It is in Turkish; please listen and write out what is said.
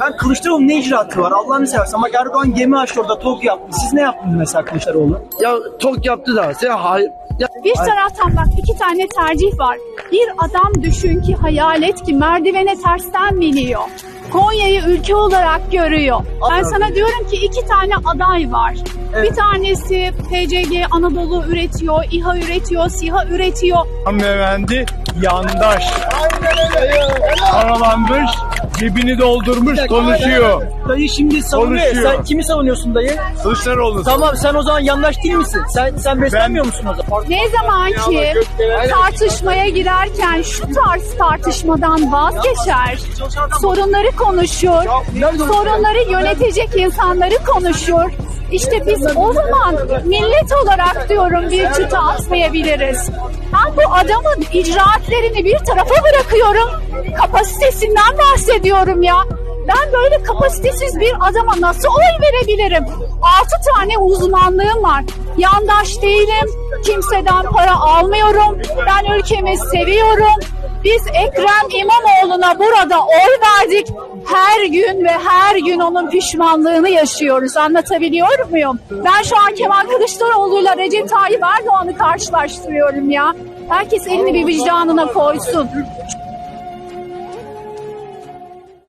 Ben Kılıçdaroğlu'nun ne icraatı var Allah'ını seversen. Bak Erdoğan gemi açtı orada TOG yaptı. Siz ne yaptınız mesela Kılıçdaroğlu? Ya tok yaptı da sen hayır. Ya, Bir taraftan bak iki tane tercih var. Bir adam düşün ki hayal et ki merdivene tersten biniyor. Konya'yı ülke olarak görüyor. Ben sana diyorum ki iki tane aday var. Bir tanesi PCG Anadolu üretiyor, İHA üretiyor, SİHA üretiyor. Hanımefendi yandaş. Paralanmış, cebini doldurmuş, konuşuyor. Dayı şimdi savunuyor. ya. Konuşuyor. Sen kimi savunuyorsun dayı? Kılıçdaroğlu. Tamam sen o zaman yandaş değil misin? Sen sen beslenmiyor musun o zaman? Ne zaman ki tartışmaya girerken şu tarz tartışmadan vazgeçer, sorunları konuşur, sorunları yönetecek insanları konuşur. İşte biz o zaman millet olarak diyorum bir çıta atmayabiliriz. Ben bu adamın icraatlerini bir tarafa bırakıyorum. Kapasitesinden bahsediyorum ya. Ben böyle kapasitesiz bir adama nasıl oy verebilirim? Altı tane uzmanlığım var. Yandaş değilim. Kimseden para almıyorum. Ben ülkemi seviyorum. Biz Ekrem İmamoğlu'na burada oy verdik. Her gün ve her gün onun pişmanlığını yaşıyoruz. Anlatabiliyor muyum? Ben şu an Kemal Kılıçdaroğlu'yla Recep Tayyip Erdoğan'ı karşılaştırıyorum ya. Herkes elini bir vicdanına koysun.